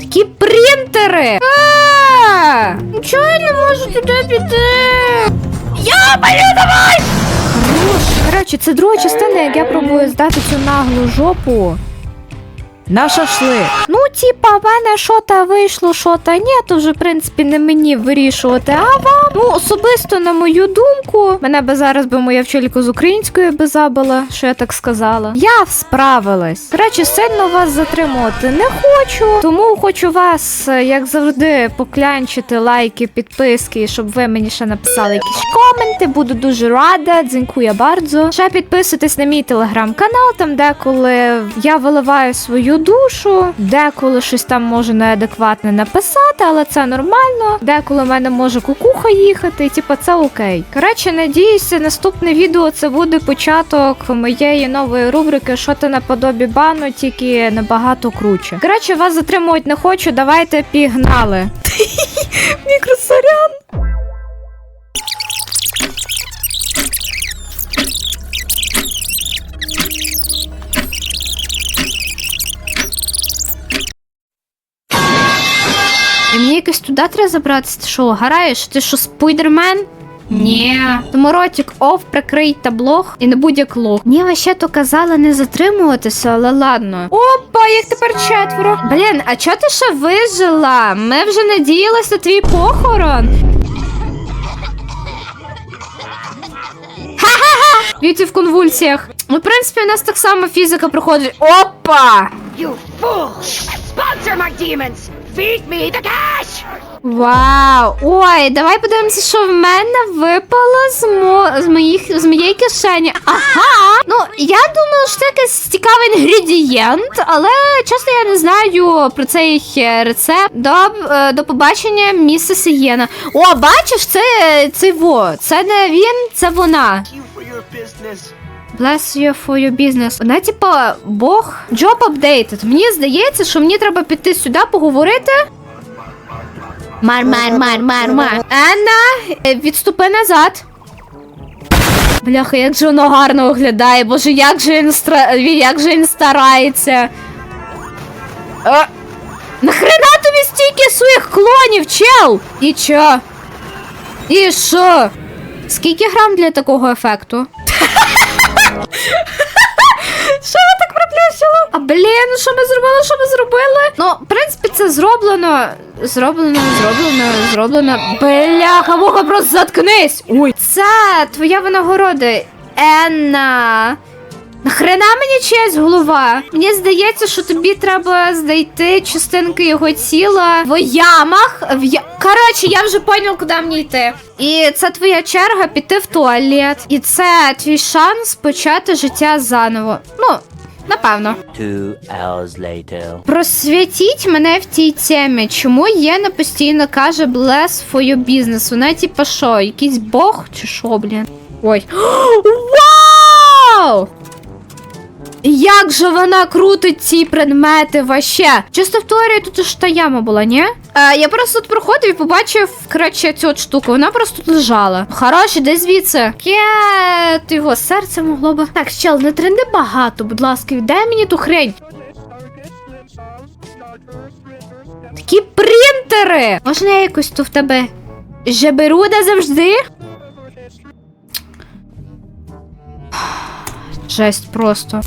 Такі принтери! А! Нічого я не можу туди піти. Я болю, давай! Коротше, це друга частина, як я пробую здати цю наглу жопу. На шашлик. Ну, типа, в мене що та вийшло, що та ні, то вже, в принципі, не мені вирішувати, а вам. Ну, особисто, на мою думку, мене би зараз би моя вчителька з української би забила, що я так сказала. Я справилась. Коротше, сильно вас затримувати не хочу, тому хочу вас, е, як завжди, поклянчити лайки, підписки, щоб ви мені ще написали якісь коменти. Буду дуже рада. Дзінькую бардзо. Ще підписуйтесь на мій телеграм-канал, там деколи я виливаю свою душу, деколи щось там можу неадекватне написати, але це нормально. Деколи в мене може кукуха їхати, типа це окей. Коротше, надіюся, наступне відео це буде початок моєї нової рубрики Що ти наподобі бану, тільки набагато круче. Коротше, вас затримувати не хочу, давайте пігнали. Мікросорян. І мені якось туди треба забратися. Ти що, граєш? Ти що, спойдермен? Ні. Тому ротик оф, прикрий таблог і не будь як лох. Ні, ще то казали не затримуватися, але ладно. Опа, їх тепер четверо. Блін, а чого ти ще вижила? Ми вже надіялися на твій похорон. Ха-ха-ха! Віці в конвульсіях. Ну, в принципі, у нас так само фізика проходить. Опа! You fool! Sponsor my demons! Feed me the cash! Вау! Ой, давай подивимося, що в мене випало з, мо... з, моїх... з моєї кишені. Ага! Ну, я думала, що це якийсь цікавий інгредієнт, але чесно я не знаю про цей е, рецепт. До, е, до побачення, місіс Сієна. О, бачиш, це цей во. Це не він, це вона. Bless you for your business. Вона, типа, Бог. Job updated. Мені здається, що мені треба піти сюди поговорити. Мар, мар, мар, мар, мар. Анна, е, відступи назад. Бляха, як же воно гарно виглядає. Боже, як же він стра... як же він старається. Е, нахрена тобі стільки своїх клонів, чел? І чо? І що? Скільки грам для такого ефекту? Що ви так проплющило? А блін, що ми зробили? Що ми зробили? Ну, в принципі, це зроблено. Зроблено, зроблено, зроблено. Бляха, муха, просто заткнись! Ой. Це твоя винагорода. Енна. Нахрена мені чиясь голова? Мені здається, що тобі треба знайти частинки його тіла в ямах. В я... Коротше, я вже поняв, куди мені йти. І це твоя черга піти в туалет. І це твій шанс почати життя заново. Ну, напевно. Two hours later. Просвітіть мене в тій темі. Чому Єна постійно каже bless for your business? Вона типа що, якийсь бог чи що, блін? Ой. Вау! Як же вона крутить ці предмети ваще? Чисто в теорії тут ж та яма була, ні? Е, я просто тут проходив і побачив, коротше, цю от штуку. Вона просто тут лежала. Хороше, де звідси? Ти його серце могло би. Так, чел, не тренди багато, будь ласка, віддай мені ту хрень. Такі принтери! Можна я якось то в тебе жеберуда завжди? Жесть просто.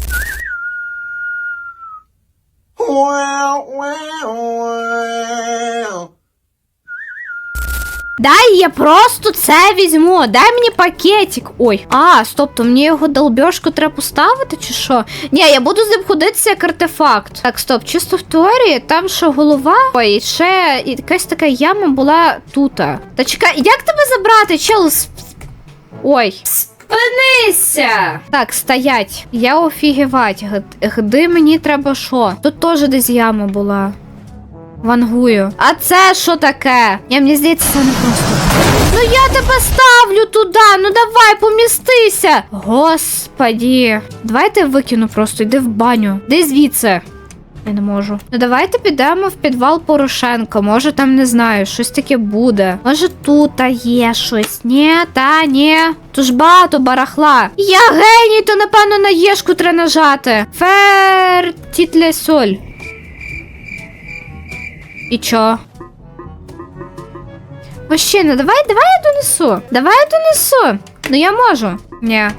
Дай я просто це візьму. Дай мені пакетик. Ой. А, стоп, то мені його долбьошку треба поставити, чи що? Ні, я буду з ним ходитися як артефакт. Так, стоп, чисто в теорії, там що голова. Ой, ще якась така яма була тут. Та чекай, як тебе забрати, чел? Ой. Спинися! Так, стоять. Я офігівать. Гди мені треба що? Тут теж десь яма була. Вангую. А це що таке? Я мені здається, це не просто. Ну я тебе ставлю туди. Ну давай, помістися. Господі. Давайте викину просто, йди в баню. Де звідси? Я не можу. Ну давайте підемо в підвал Порошенка. Може там не знаю, щось таке буде. Може тут є щось. Ні, та ні. Тут ж багато барахла. Я геній, то напевно на єшку треба нажати. Фертітле соль. І чо? Мужчина, давай, давай я донесу. Давай я донесу. Ну я можу. Ні.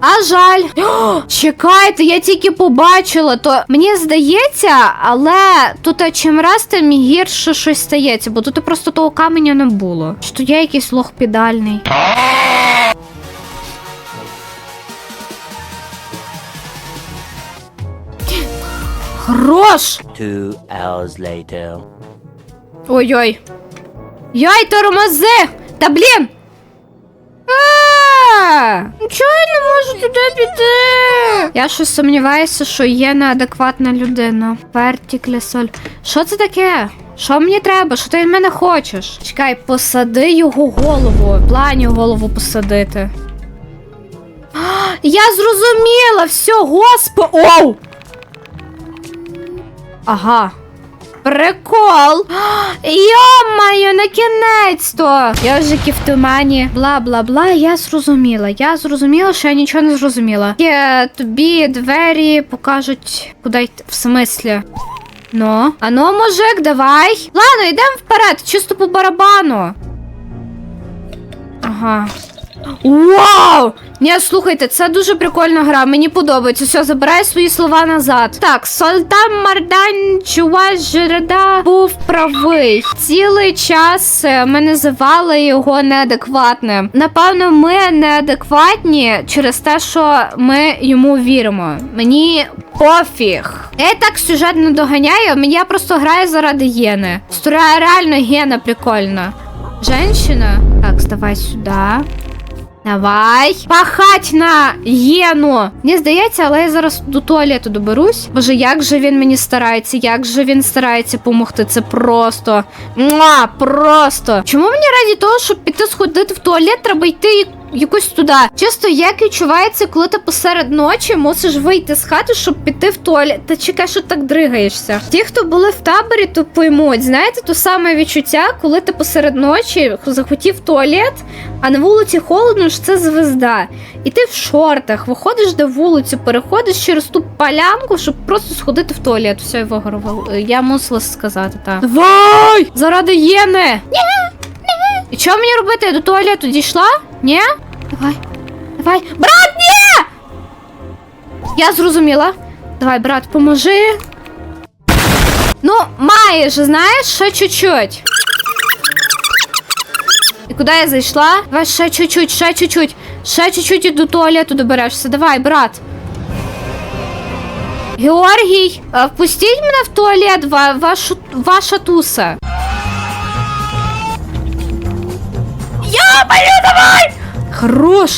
А жаль. О, чекайте, я тільки побачила, то мені здається, але тут а, чим раз тим гірше щось стається, бо тут просто того каменя не було. То я якийсь лох підальний. Хорош! Two hours later. Ой-ой. Яй, тормози! Та блін! А! Чого я не можу туди піти? Я щось сумніваюся, що є неадекватна людина. Вертіклесоль. Що це таке? Що мені треба? Що ти від мене хочеш? Чекай, посади його голову. Плані голову посадити. Я зрозуміла! Все, госпо. Оу! Ага. Прикол! Йо-моє, на кінець-то! Йожики в тумані, бла бла бла. Я зрозуміла. Я зрозуміла, що я нічого не зрозуміла. Є тобі двері покажуть, куди йти. В смислі? Ну, а ну, мужик, давай. Ладно, йдемо вперед, чисто по барабану. Ага. Вау! Ні, слухайте, це дуже прикольна гра, мені подобається. Все, забирай свої слова назад. Так, Султан Мардан Чуваш Жереда був правий. Цілий час е, ми називали його неадекватним. Напевно, ми неадекватні через те, що ми йому віримо. Мені пофіг. Я і так сюжет не доганяю, я просто граю заради Єни. Стуря реально Гена прикольна. Женщина? Так, ставай сюди. Давай. Пахать на Єну. Мені здається, але я зараз до туалету доберусь. Боже, як же він мені старається, як же він старається помогти. Це просто. Муа, просто. Чому мені раді того, щоб піти сходити в туалет, треба йти якось туди? Чисто як відчувається, коли ти посеред ночі мусиш вийти з хати, щоб піти в туалет. Та чекай, що так дригаєшся. Ті, хто були в таборі, то поймуть. Знаєте, то саме відчуття, коли ти посеред ночі захотів в туалет, а на вулиці холодно ж це звезда. І ти в шортах виходиш до вулиці, переходиш через ту полянку, щоб просто сходити в туалет. Все, я вигорував. Я мусила сказати, так. Давай! Заради Єни! І що мені робити? Я до туалету дійшла? Ні? Давай. Давай. Брат, ні! Я зрозуміла. Давай, брат, поможи. Ну, маєш, знаєш, ще чуть-чуть. І куди я зайшла? Давай ще чуть-чуть, ще чуть-чуть. Ще чуть-чуть і до туалету доберешся. Давай, брат. Георгій, а впустіть мене в туалет, ва- вашу, ваша туса. Я болю, давай! Хорош!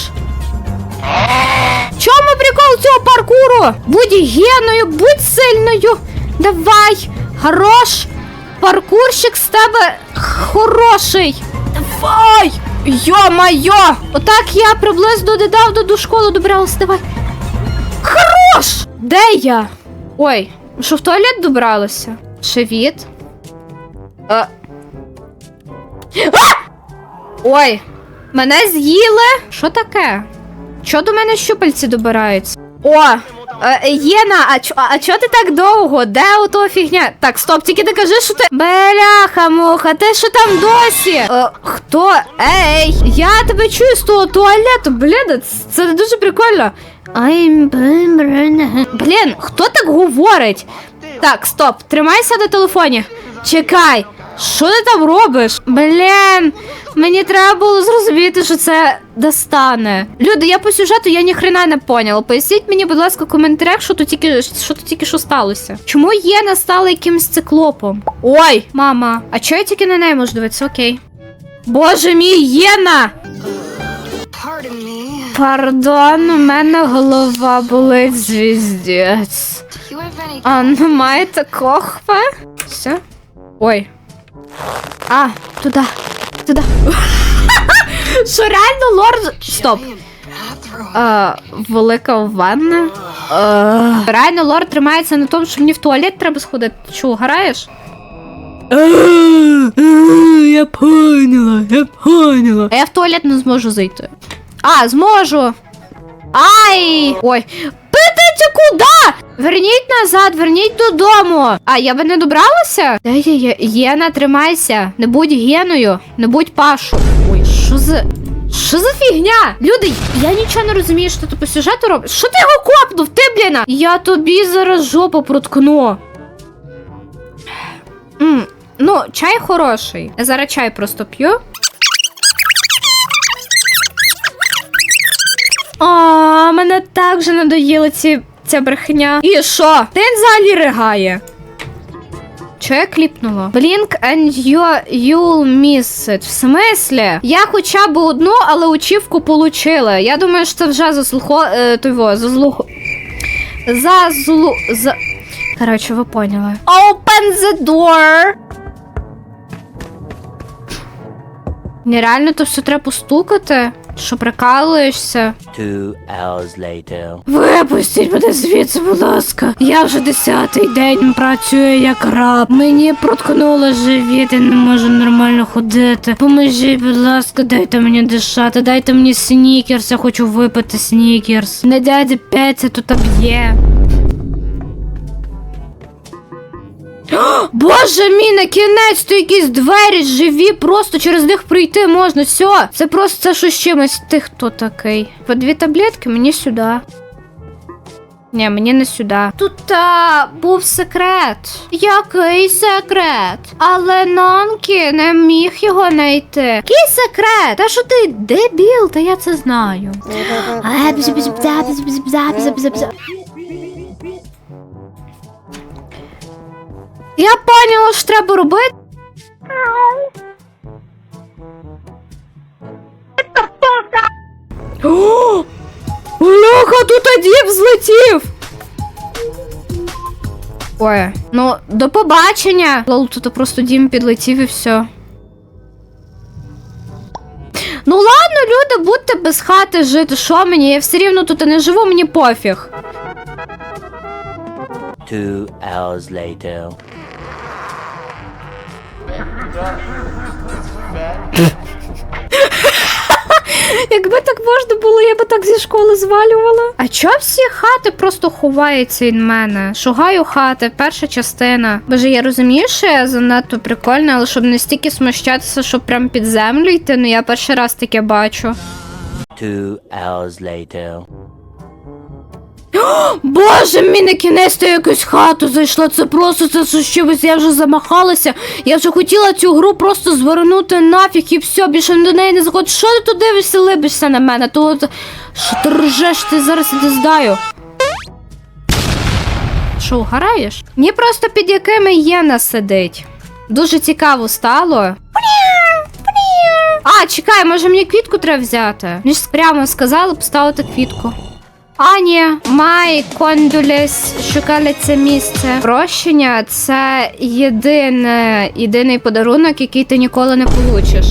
Чому прикол цього паркуру? Будь геною, будь сильною. Давай! Хорош! Паркурщик з тебе хороший! Давай! Йо-майо! Отак я приблизно недавно до школи добралась. Давай. Хорош! Де я? Ой, що в туалет добралася? Шевіт. А. А! Ой, мене з'їли. Що таке? Чо до мене щупальці добираються? О, е, Єна, а чо, а чо ти так довго? Де ото фігня? Так, стоп, тільки не кажи, що ти. Бляха, муха, ти що там досі? Е, хто? Ей, я тебе чую з того туалету. Блін, це, це дуже прикольно. I'm Блін, хто так говорить? Так, стоп, тримайся на телефоні. Чекай, що ти там робиш? Блін, мені треба було зрозуміти, що це достане. Люди, я по сюжету я ніхрена не поняла. Поясніть мені, будь ласка, в коментарях, що тут тільки що тут тільки що сталося. Чому Єна стала якимсь циклопом? Ой, мама, а чого я тільки на неї можу дивитися? Окей. Боже мій, Єна! Пардон, у мене голова болить звіздець. А ну маєте кохве? Все? Ой. А, туди. Туди. Що реально лорд. Стоп. А, велика ванна. А, реально лорд тримається на тому, що мені в туалет треба сходити. Ти Чого, граєш? Я поняла, я поняла. А я в туалет не зможу зайти. А, зможу. Ай! Ой. Катя, куди? Верніть назад, верніть додому. А я би не добралася? Та є, є, Єна, тримайся. Не будь геною, не будь пашу. Ой, що за. Що за фігня? Люди, я нічого не розумію, що ти по сюжету робиш. Що ти його копнув? Ти, бліна? Я тобі зараз жопу проткну. Ну, чай хороший. Я зараз чай просто п'ю. Мене так вже надоїла ці, ця брехня. І що? Ти взагалі ригає. Що я кліпнула? Blink and you, you'll miss it. В смислі? Я хоча б одну, але учівку получила. Я думаю, що це вже заслухо... Е, того, заслухо... Зазлу... За... Коротше, ви поняли. Open the door! Нереально то все треба постукати? Що прикалуєшся? Two hours later. Випустіть мене звідси, будь ласка. Я вже десятий день працюю як раб. Мені проткнуло живіт, я не можу нормально ходити. Поможіть, будь ласка, дайте мені дишати, дайте мені снікерс, я хочу випити снікерс. Не дядя Петя тут б'є. Боже мій, на кінець то якісь двері живі, просто через них пройти можна. Все, це просто це щось чимось. Ти хто такий? По дві таблетки мені сюди. Ні, мені не сюди. Тут та, був секрет. Який секрет? Але Нонкі не міг його знайти. Який секрет? Та що ти дебіл, та я це знаю. А, бзя-бзя-бзя, бзя-бзя-бзя, бзя-бзя-бзя. Я поняла, що треба робити. О! Бляха, тут дім злетів! Ой, ну до побачення. Лол, тут просто дім підлетів і все. Ну ладно, люди, будьте без хати жити. Що мені? Я все рівно тут не живу, мені пофіг. Two hours later. Якби так можна було, я би так зі школи звалювала. А чо всі хати просто ховаються від мене? Шугаю хати, перша частина. Боже, я розумію, що я занадто прикольна, але щоб не стільки смущатися, щоб прям під землю йти, ну я перший раз таке бачу. Two hours later. Боже, мені на кінець то якусь хату зайшла. Це просто це щось. Я вже замахалася. Я вже хотіла цю гру просто звернути нафіг і все, більше до неї не заходить. Що ти тут дивишся, либишся на мене? То що ти ржеш, ти зараз іди здаю. Що, угораєш? Мені просто під якими єна сидить. Дуже цікаво стало. А, чекай, може мені квітку треба взяти? Мені прямо сказали поставити квітку. А, ні, май кондулес шукали це місце. Прощення це єдине, єдиний подарунок, який ти ніколи не получиш.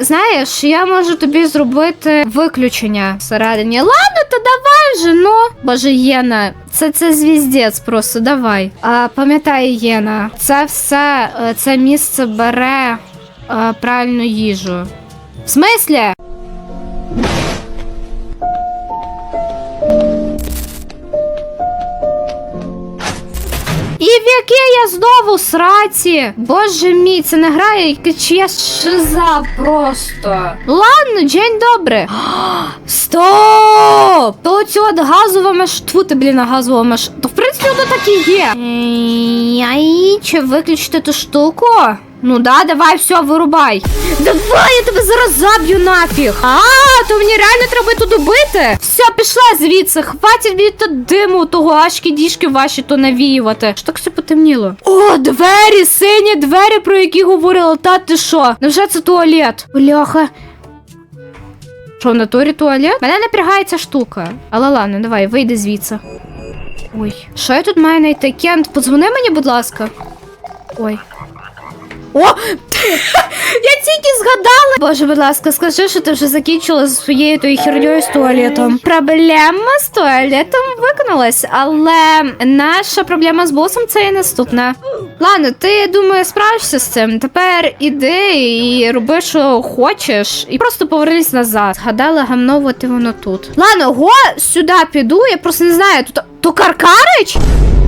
Знаєш, я можу тобі зробити виключення всередині. Ладно, то давай вже, ну. Боже, Єна, це, це звіздець просто, давай. А, пам'ятай, Єна, це все, е, це місце бере е, правильну їжу. В смислі? І в яке я знову сраці? Боже мій, це не грає чиясь шиза просто. Ладно, день добре. Стоп! То цю от газова маш... Тьфу ти, блін, газова маш... То в принципі воно так і є. Ай, чи виключити ту штуку? Ну да, давай, все, вирубай. Давай, я тебе зараз заб'ю нафіг. А, то мені реально треба тут убити. Все, пішла звідси. Хватить мені тут диму, того ашки діжки ваші то навіювати. Що так все потемніло? О, двері, сині двері, про які говорила. Та ти що? Невже це туалет? Бляха. Що, в натурі туалет? Мене напрягає ця штука. Але ладно, давай, вийди звідси. Ой, що я тут маю знайти? Кент, подзвони мені, будь ласка. Ой. О! Я тільки згадала. Боже, будь ласка, скажи, що ти вже закінчила зі своєю тою херньою з туалетом. Проблема з туалетом виконалась, але наша проблема з босом це і наступна. Ладно, ти думаю, справишся з цим. Тепер іди і роби, що хочеш, і просто повернись назад. Згадала гамно, от і воно тут. Ладно, го сюди піду, я просто не знаю, тут. То Каркарич?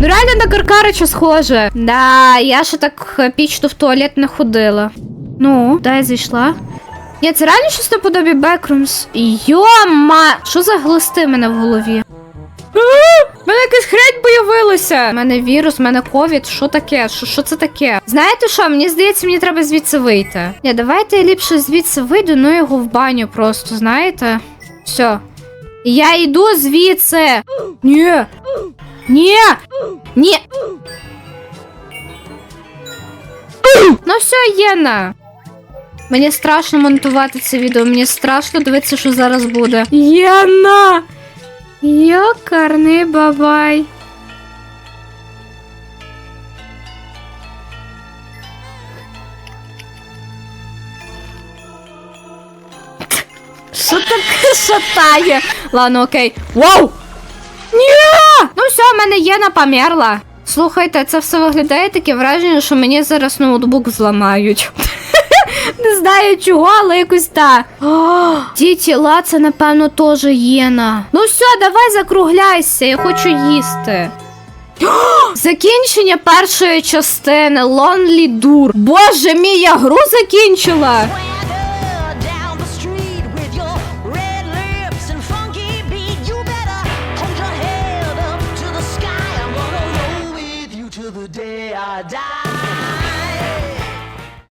Ну реально на Каркарича схоже. Да, я ще так епічно в туалет не ходила. Ну, дай зайшла. Ні, це реально щось наподобі Бекрумс. Йома! Що за глисти мене в голові? У мене якась хрень появилася. У мене вірус, у мене ковід. Що таке? Що, що це таке? Знаєте що? Мені здається, мені треба звідси вийти. Ні, давайте я ліпше звідси вийду, ну його в баню просто, знаєте? Все. Я йду звідси. Ні. Ні. Ні. Ну все, Єна. Мені страшно монтувати це відео, мені страшно дивитися, що зараз буде. Єна! Йокарний бабай. Що таке шатає? Ладно, окей. Вау! Ні! Ну все, в мене Єна померла. Слухайте, це все виглядає таке враження, що мені зараз ноутбук зламають. Не знаю чого, але якось так. О, Ті тіла, це напевно теж єна. Ну все, давай закругляйся, я хочу їсти. Закінчення першої частини Lonely Dur. Боже мій, я гру закінчила. da da.